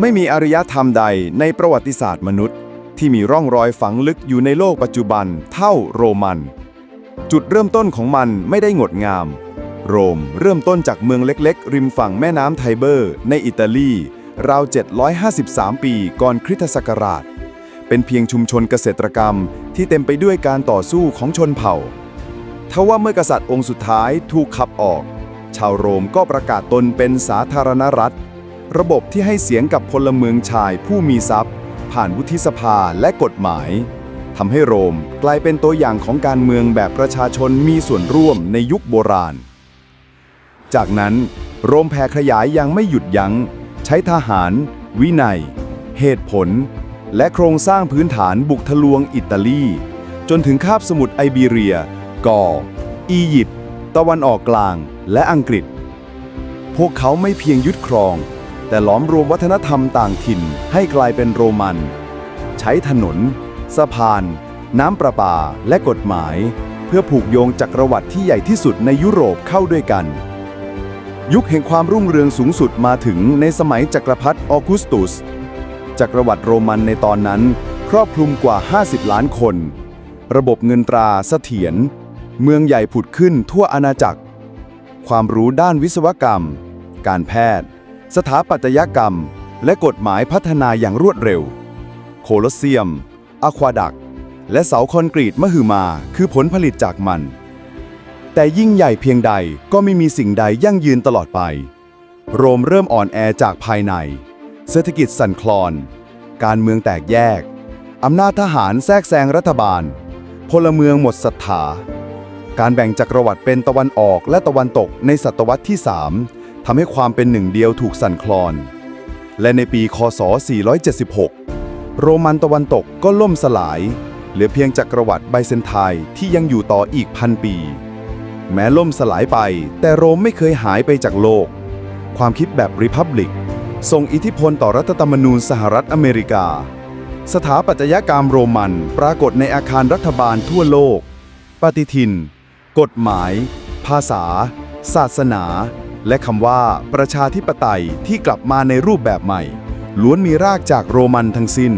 ไม่มีอารยธรรมใดในประวัติศาสตร์มนุษย์ ที่มีร่องรอยฝังลึกอยู่ในโลกปัจจุบันเท่าโรมัน จุดเริ่มต้นของมันไม่ได้งดงาม โรมเริ่มต้นจากเมืองเล็กๆ ริมฝั่งแม่น้ำไทเบอร์ ในอิตาลี ราว 753 ปีก่อนคริสตศักราช เป็นเพียงชุมชนเกษตรกรรมที่เต็มไปด้วยการต่อสู้ของชนเผ่าทว่าเมื่อกษัตริย์องค์สุดท้ายถูกขับออก ชาวโรมก็ประกาศตนเป็นสาธารณรัฐ ระบบที่ให้เสียงกับพลเมืองชายผู้มีทรัพย์ ผ่านวุฒิสภาและกฎหมายทำให้โรมกลายเป็นตัวอย่างของการเมืองแบบประชาชนมีส่วนร่วมในยุคโบราณ จากนั้นโรมแผ่ขยายยังไม่หยุดยัง้ง ใช้ทหาร วินัย เหตุผล และโครงสร้างพื้นฐานบุกทะลวงอิตาลี จนถึงคาบสมุทรไอเบีเรีย กออียิปต์ตะวันออกกลางและอังกฤษ พวกเขาไม่เพียงยึดครอง แต่หลอมรวมวัฒนธรรมต่างถิ่นให้กลายเป็นโรมัน ใช้ถนน สะพาน น้ำประปา และกฎหมาย เพื่อผูกโยงจักรวรรดิที่ใหญ่ที่สุดในยุโรปเข้าด้วยกัน ยุคแห่งความรุ่งเรืองสูงสุดมาถึงในสมัยจักรพรรดิออกุสตุส จักรวรรดิโรมันในตอนนั้น ครอบคลุมกว่า 50 ล้านคน ระบบเงินตราเสถียรเมืองใหญ่ผุดขึ้นทั่วอาณาจักร ความรู้ด้านวิศวกรรม การแพทย์ สถาปัตยกรรม และกฎหมายพัฒนาอย่างรวดเร็ว โคลอสเซียมอะควาดัก และเสาคอนกรีตมหึมาคือผลผลิตจากมัน แต่ยิ่งใหญ่เพียงใดก็ไม่มีสิ่งใดยั่งยืนตลอดไป โรมเริ่มอ่อนแอจากภายใน เศรษฐกิจสั่นคลอน การเมืองแตกแยก อำนาจทหารแทรกแซงรัฐบาล พลเมืองหมดศรัทธาการแบ่งจักรวรรดิเป็นตะวันออกและตะวันตกในศตวรรษที่3 ทำให้ความเป็นหนึ่งเดียวถูกสั่นคลอน และในปีคศ 476 โรมันตะวันตกก็ล่มสลาย เหลือเพียงจักรวรรดิไบเซนไทน์ที่ยังอยู่ต่ออีกพันปี แม้ล่มสลายไป แต่โรมไม่เคยหายไปจากโลก ความคิดแบบริพับลิกส่งอิทธิพลต่อรัฐธรรมนูญสหรัฐอเมริกา สถาปัตยกรรมโรมันปรากฏในอาคารรัฐบาลทั่วโลก ปฏิทิน กฎหมาย ภาษา ศาสนา และคำว่าประชาธิปไตยที่กลับมาในรูปแบบใหม่ ล้วนมีรากจากโรมันทั้งสิ้น